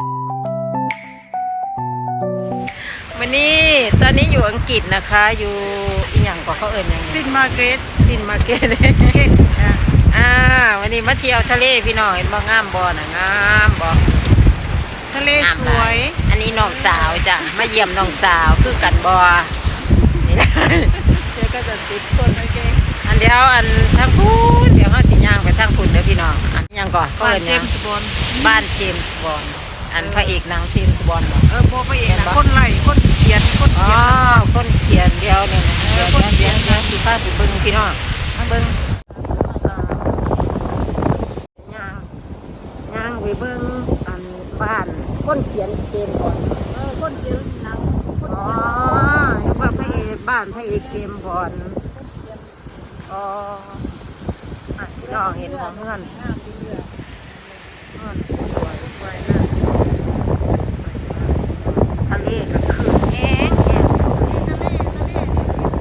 วันนี้ตอนนี้อยู่อังกฤษนะคะ อยู่อีหยังก็เขาเอิญยังไงซินมาร์เกรตซินมาร์เก็ตอ่าวันนี้มาเที่ยวทะเลพี่น้องเห็นบ่งามบ่น่ะงามบ่ทะเลงามสหลาวย อันนี้น้องสาวจ้ะมาเยี่ยมน้องสาวคือกันบ่นี่นะเดี๋ยวก็จะติดคนโอเคอันเดียวอันทางพูนเดี๋ยวเฮาสิย่างไปทางพูนเด้อพี่น้องอันหยังก่อนเขาบ้านเอิ้นเจหยัมงส์บอนด์บ้านเจมส์บอนด์ อันพระเอกหนังเจมส์บอนด์บ่เออโบไปเองเห็นนะปะคนไหลคนเขียนคนอ๋อเขียนคนเขียนเดียวเนี่ยนะเอเดี๋อยวคนเดี๋ยวเขีเดี๋ยยวนเดี๋ยวสิพาไปเบิ่งพี่น้องมาเบิ่งย่างย่างไปเบิ่งอันบ้านคนเขียนเกมก่อนเออคนเขียนหนังคนอ๋อเขียนนึกว่าพระเอกบ้านพระเอกเกมก่อนอ๋ออะพี่น้องเห็นของเพื่อนห้ามดีเรือเพื่อนสวยสวยนะทะเล ก็คือแห้งแห้งทะเลทะเล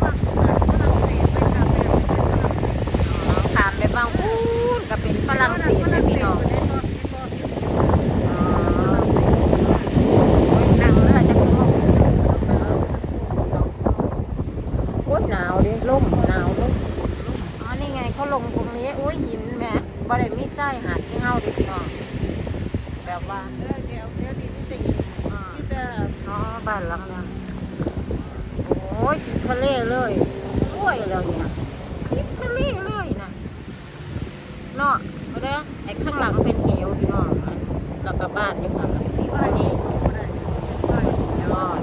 ฝั่งฝรั่งเศสไปทางแม่ถามไปบางพูดก็เป็นฝรั่งเศสเลยพี่น้องอ๋อนั่งเรือจะชั่วโอ้ยหนาวดิล่มหนาวล่มอ๋อนี่ไงเขาลงตรงนี้โอ้ยหินแม่บ่ได้มีไส้หาดที่เฮาดิพี่น้องแบบว่าเดี๋ยวเดี๋ยวดีนี่จะยิน อะอ๋อบ้านหลังนี่ยโอ้ยติดทะเลเลยสวยแล้วเนี่ยติดทะเลเลยนะเนาะมาเด้อไอ้ข้างหลังเป็นเหวพี่น้องแล้วก็บ้านอยู่ข้างหลังที่ว่านี่ยอด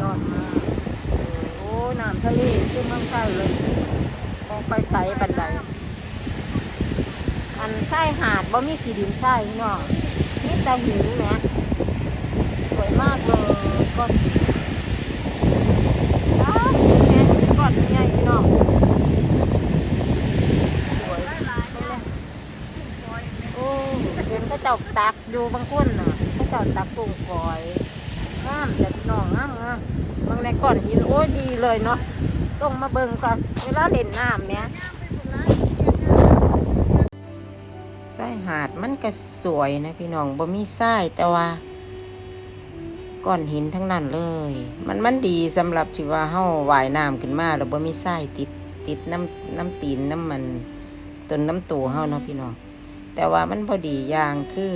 ยอดมากโอ้น้ำทะเลขึ้นมืองไทยเลยมองไปใสบันไดอันใช่หาดบ่มีกี่ดินใช่พี่น้อง มีแต่หินแหมสวยมากเลยก้อนนอ้าวแหมก้อนใหญ่พี่น้องสวยโอ้เห็นเขาเจ้าตักดูบางคนน่ะเขาเจ้าตักกุ้งฝอยงามแต่พี่น้องงามงามบางในก้อนหินโอ้ยดีเลยเนาะต้องมาเบิ่งก่อนเวลาเล่นน้ำเนี่ย ไส้หาดมันก็สวยนะพี่น้องบ่มีไส้แต่ว่าก้อนหินทั้งนั้นเลย มันมันดีสำหรับที่ว่าเฮาว่ายน้ำขึ้นมาแล้วบ่มีไส้ติดติดน้ำน้ำตีนน้ำมันต้นน้ำตัวเฮาเนาะพี่น้องแต่ว่ามันพอดีอย่างคือ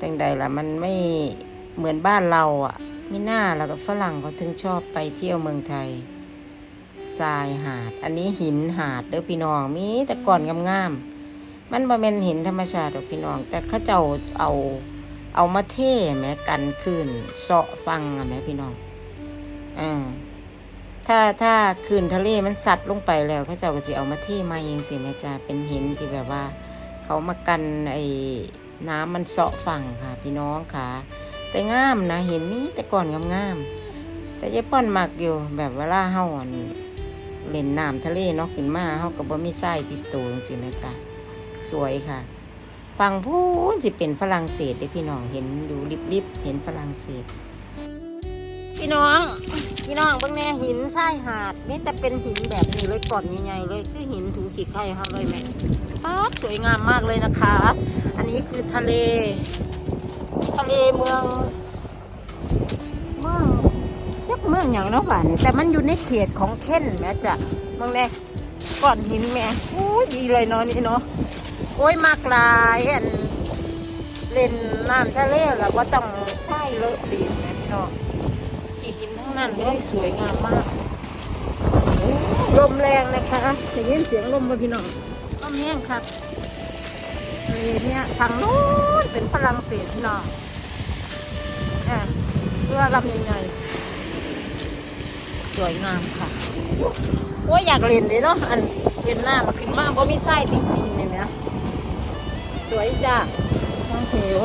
จังใดล่ะมันไม่เหมือนบ้านเราอะมีหน้าแล้วก็ฝรั่งเขาถึงชอบไปเที่ยวเมืองไทยทรายหาด อันนี้หินหาดเด้อพี่น้องมีแต่ก่อนงามๆ มันบ่แม่นหินธรรมชาติดอกพี่น้อง แต่เขาเจ้าเอาเอามาเท่แม้กันคืนเสาะฟังอะแม้พี่น้องอ่าถ้าถ้าคืนทะเลมันสัดลงไปแล้วเขาเจ้าก็จะเอามาเท่มาเองสิแม่จ้าเป็นหินที่แบบว่า เขามากันไอ้น้ำมันเสาะฝั่งค่ะ พี่น้องค่ะ แต่งามนะเห็นนี้แต่ก่อนงามๆแต่ยายป้อนมักอยู่แบบเวลาเฮาอันเล่นน้ำทะเลเนาะขึ้นมาเฮาก็บ่มีทรายติดตัวจังซี่แม่จ้า สวยค่ะ ฟังพูนสิเป็นฝรั่งเศสเด้พี่น้องเห็นดูริบๆเห็นฝรั่งเศส พี่น้อง พี่น้องเบางแน่หินชายหาดนี่แต่เป็นหินแบบนี้เลยก่อนใหญ่ๆเลยคือหินถูขีดไข่ครับเลยแม่ป๊าสวยงามมากเลยนะคะ อันนี้คือทะเล ทะเลเมืองเมืองเรียกเมืองอย่างเนาะบ้านนี่แต่มันอยู่ในเขตของเคนแม่จ้ะเมืองแน่ก้อนหินแม่โอ้ยดีเลยเนาะนี่เนาะ โอ้ยมากลายอันเล่นน้ำทะเลแล้วว่าต้องใส่เลอะดีนะพี่น้องอีหินทั้งนั้นเลยสวยงามมากโอ้ยลมแรงนะคะได้ยินเสียงลมมาพี่น้องลมแห้งครับนี่เนี่ยทางโน้นเป็นฝรั่งเศสพี่น้องอะเรือลำใหญ่ๆสวยงามค่ะโอ้ยอยากเล่นเลยเนาะอันเล่นน้ำมาขึ้นมาเพราะมีไส้ติดดินเลยนะ สวยจ้ะท้องเหว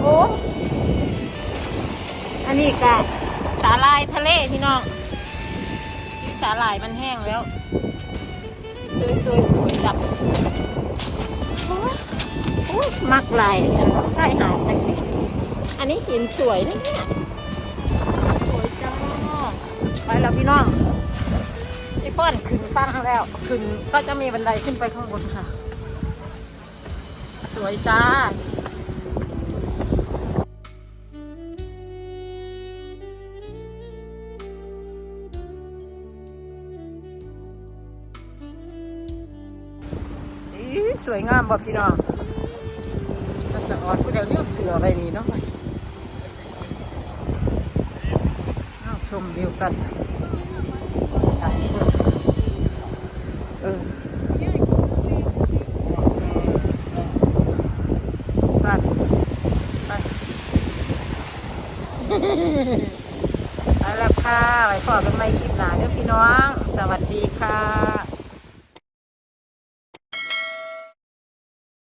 โอ้อันนี้กะสาลายทะเลพี่น้องที่สาลายมันแห้งแล้วสวยสวยสวยจับโอ้ยโอ้ยมักลายใช่หาดจังสิอันนี้หินสวยนะเนี่ยสวยจ้าไปแล้วพี่น้องพี่ป้อนขึ้นฟังแล้วขึ้นก็จะมีบันไดขึ้นไปข้างบนค่ะ สวยจ้าอีสวยงามบ่พี่น้องมาสะออนผู้ใดเลือกเสือไรนี่เนาะเอาชมวิวกันเออไปไป เอาละค่ะไว้พอกันใหม่คลิปหน้าเด้อพี่น้อง สวัสดีค่ะ